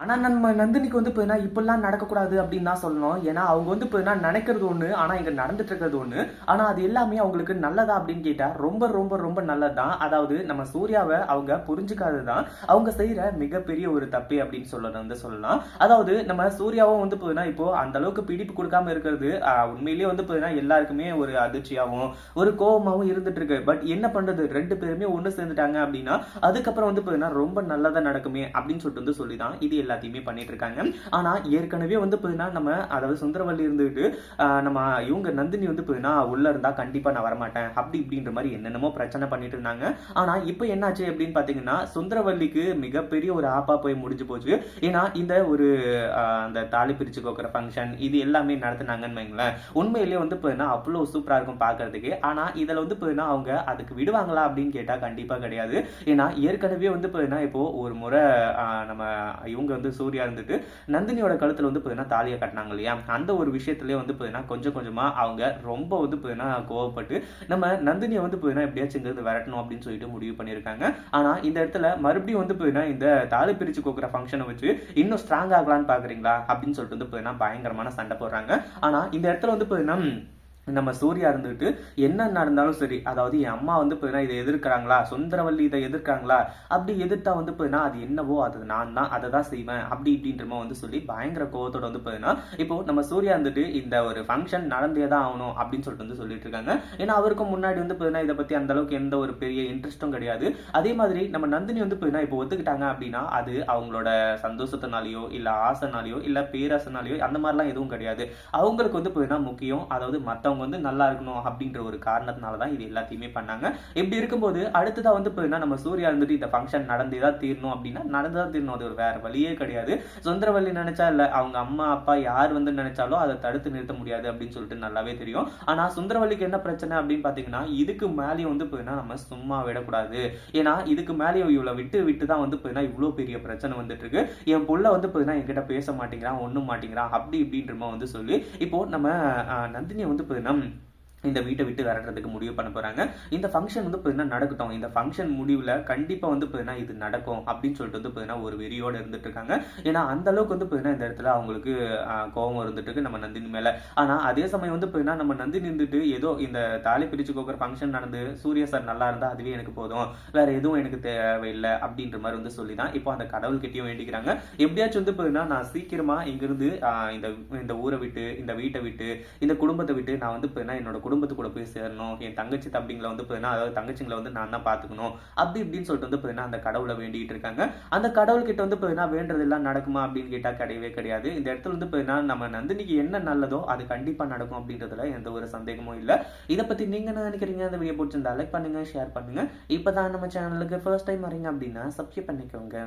ஆனால் நம்ம நந்தினிக்கு வந்து போயினா இப்படிலாம் நடக்கக்கூடாது அப்படின்னு தான் சொல்லணும். ஏன்னா அவங்க வந்து போயினா நினைக்கிறது ஒன்று ஆனால் இங்கே நடந்துட்டு இருக்கிறது ஒன்று ஆனால் அது எல்லாமே அவங்களுக்கு நல்லதா அப்படின்னு கேட்டால் ரொம்ப ரொம்ப ரொம்ப நல்லதுதான். அதாவது நம்ம சூர்யாவை அவங்க புரிஞ்சுக்காததுதான். அவங்க செய்கிற மிகப்பெரிய ஒரு தப்பு அப்படின்னு சொல்றது வந்து சொல்லலாம். அதாவது நம்ம சூர்யாவும் வந்து போயினா இப்போ அந்த அளவுக்கு பிடிப்பு கொடுக்காம இருக்கிறது உண்மையிலேயே வந்து போயினா எல்லாருக்குமே ஒரு அதிர்ச்சியாகவும் ஒரு கோபமாகவும் இருந்துட்டு இருக்கு. பட் என்ன பண்ணுறது ரெண்டு பேருமே ஒன்று சேர்ந்துட்டாங்க அப்படின்னா அதுக்கப்புறம் வந்து போயினா ரொம்ப நல்லதாக நடக்குமே அப்படின்னு சொல்லிட்டு வந்து சொல்லி தான் இது எல்லாத்தையுமே பண்ணிட்டு இருக்காங்க ஆனா ஏற்கனவே வந்து போயினா நம்ம அதாவது சுந்தரவல்லி இருந்துட்டு நம்ம இவங்க நந்தினி வந்து போயினா உள்ள இருந்தா கண்டிப்பா நான் வரமாட்டேன். அப்படி இப்படின்ற மாதிரி என்னென்னமோ பிரச்சனை பண்ணிட்டு இருந்தாங்க. ஆனா இப்போ என்னாச்சு அப்படின்னு பாத்தீங்கன்னா சுந்தரவல்லிக்கு மிகப்பெரிய ஒரு ஆப்பா போய் முடிஞ்சு போச்சு. ஏன்னா இந்த ஒரு அந்த தாலி பிரிச்சு கோக்குற ஃபங்க்ஷன் இது எல்லாமே நடத்துனாங்கன்னு வைங்களேன். உண்மையிலேயே வந்து பாத்தீங்கன்னா அவ்வளோ சூப்பரா இருக்கும் பாக்குறதுக்கு. ஆனா இதுல வந்து பாத்தீங்கன்னா அவங்க அதுக்கு விடுவாங்களா அப்படின்னு கேட்டா கண்டிப்பா கிடையாது. ஏன்னா ஏற்கனவே வந்து பாத்தீங்கன்னா இப்போ ஒரு முறை நம்ம இவங்க வந்து சூர்யா இருந்துட்டு நந்தினியோட கழுத்துல வந்து பார்த்தீங்கன்னா தாலியை கட்டினாங்க இல்லையா? அந்த ஒரு விஷயத்துலயே வந்து பார்த்தீங்கன்னா கொஞ்சம் கொஞ்சமா அவங்க ரொம்ப வந்து பார்த்தீங்கன்னா கோவப்பட்டு நம்ம நந்தினியை வந்து பார்த்தீங்கன்னா எப்படியாச்சும் இங்கிருந்து விரட்டணும் அப்படின்னு சொல்லிட்டு முடிவு பண்ணியிருக்காங்க. ஆனா இந்த இடத்துல மறுபடியும் வந்து பார்த்தீங்கன்னா இந்த தாலி பிரிச்சு கோக்குற ஃபங்க்ஷனை வச்சு இன்னும் ஸ்ட்ராங் ஆகலாம்னு பாக்குறீங்களா? அப்படின்னு சொல்லிட்டு வந்து பார்த்தீங்கன்னா பயங்கரமான சண்டை போடுறாங்க. ஆனா இந்த இடத்துல வந்து பார்த்தீங்கன்னா நம்ம சூர்யா இருந்துட்டு என்ன நடந்தாலும் சரி அதாவது என் அம்மா வந்து போயினா இதை எதிர்க்கிறாங்களா? சுந்தரவல்லி இதை எதிர்க்கிறாங்களா? அப்படி எதிர்த்தா வந்து போயினா அது என்னவோ அது நான் தான் அதை தான் செய்வேன். அப்படி இப்படின்றமோ வந்து சொல்லி பயங்கர கோவத்தோட வந்து போயினா இப்போ நம்ம சூர்யா இருந்துட்டு இந்த ஒரு ஃபங்க்ஷன் நடந்தே தான் ஆகணும் அப்படின்னு சொல்லிட்டு வந்து சொல்லிட்டு இருக்காங்க. ஏன்னா அவருக்கும் முன்னாடி வந்து போயினா இதை பத்தி அந்த அளவுக்கு எந்த ஒரு பெரிய இன்ட்ரெஸ்ட்டும் கிடையாது. அதே மாதிரி நம்ம நந்தினி வந்து போயினா இப்போ ஒத்துக்கிட்டாங்க அப்படின்னா அது அவங்களோட சந்தோஷத்தினாலேயோ இல்ல ஆசைனாலேயோ இல்ல பேராசனாலேயோ அந்த மாதிரிலாம் எதுவும் கிடையாது. அவங்களுக்கு வந்து போயினா முக்கியம் அதாவது மற்றவங்க மத்தவங்க வந்து நல்லா இருக்கணும் அப்படின்ற ஒரு காரணத்தினால தான் இது எல்லாத்தையுமே பண்ணாங்க. இப்படி இருக்கும்போது அடுத்ததா வந்து இப்போ நம்ம சூர்யா இருந்துட்டு இந்த ஃபங்க்ஷன் நடந்தே தான் தீரணும் அப்படின்னா நடந்துதான் தீரணும். அது ஒரு வேற வழியே கிடையாது. சுந்தரவல்லி நினைச்சா இல்ல அவங்க அம்மா அப்பா யார் வந்து நினைச்சாலும் அதை தடுத்து நிறுத்த முடியாது அப்படின்னு சொல்லிட்டு நல்லாவே தெரியும். ஆனா சுந்தரவல்லிக்கு என்ன பிரச்சனை அப்படின்னு பாத்தீங்கன்னா இதுக்கு மேலேயும் வந்து போயினா நம்ம சும்மா விடக்கூடாது. ஏன்னா இதுக்கு மேலேயும் இவ்வளவு விட்டு விட்டு தான் வந்து போயினா இவ்வளவு பெரிய பிரச்சனை வந்துட்டு இருக்கு என் புள்ள வந்து போயினா என்கிட்ட பேச மாட்டேங்கிறான் ஒண்ணும் மாட்டேங்கிறான் அப்படி இப்படின்றமா வந்து சொல்லி இப்போ நம்ம நந்தினியை வந்து போயினா இந்த வீட்டை விட்டு விரட்டுறதுக்கு முடிவு பண்ண போறாங்க. இந்த ஃபங்க்ஷன் வந்து பார்த்தீங்கன்னா நடக்கட்டும்? இந்த ஃபங்க்ஷன் முடிவில் கண்டிப்பாக வந்து பார்த்தீங்கன்னா இது நடக்கும் அப்படின்னு சொல்லிட்டு வந்து பார்த்தீங்கன்னா ஒரு வெறியோடு இருந்துட்டு இருக்காங்க. ஏன்னா அந்த அளவுக்கு வந்து பார்த்தீங்கன்னா இந்த இடத்துல அவங்களுக்கு கோபம் இருந்துட்டு இருக்கு நம்ம நந்தினி மேலே. ஆனால் அதே சமயம் வந்து பார்த்தீங்கன்னா நம்ம நந்தினி இருந்துட்டு ஏதோ இந்த தாலி பிரிச்சு கோக்குற ஃபங்க்ஷன் நடந்து சூர்யா சார் நல்லா இருந்தால் அதுவே எனக்கு போதும். வேற எதுவும் எனக்கு தேவையில்லை அப்படின்ற மாதிரி வந்து சொல்லி தான் இப்போ அந்த கடவுள் கிட்டயும் வேண்டிக்கிறாங்க. எப்படியாச்சும் வந்து பார்த்தீங்கன்னா நான் சீக்கிரமா இங்கிருந்து இந்த இந்த ஊரை விட்டு இந்த வீட்டை விட்டு இந்த குடும்பத்தை விட்டு நான் வந்து பார்த்தீங்கன்னா என்னோட குடும்பத்து கூட போய் சேரணும் என் தங்கச்சி தம்பிங்களை வந்து பார்த்தீங்கன்னா அதாவது தங்கச்சிங்களை வந்து நான் தான் பார்த்துக்கணும் அப்படி இப்படின்னு சொல்லிட்டு வந்து பார்த்தீங்கன்னா அந்த கடவுளை வேண்டிட்டு இருக்காங்க. அந்த கடவுள் கிட்ட வந்து பார்த்தீங்கன்னா வேண்டதெல்லாம் நடக்குமா அப்படின்னு கேட்டா கிடையவே கிடையாது. இந்த இடத்துல வந்து பார்த்தீங்கன்னா நம்ம நந்தினிக்கு என்ன நல்லதோ அது கண்டிப்பா நடக்கும் அப்படின்றதுல எந்த ஒரு சந்தேகமும் இல்லை. இதை பத்தி நீங்க என்ன நினைக்கிறீங்க? அந்த வீடியோ பிடிச்சிருந்தா லைக் பண்ணுங்க ஷேர் பண்ணுங்க. இப்பதான் நம்ம சேனலுக்கு ஃபர்ஸ்ட் டைம் வரீங்க அப்படின்னா சப்ஸ்கிரைப் பண்ணிக்கோங்க.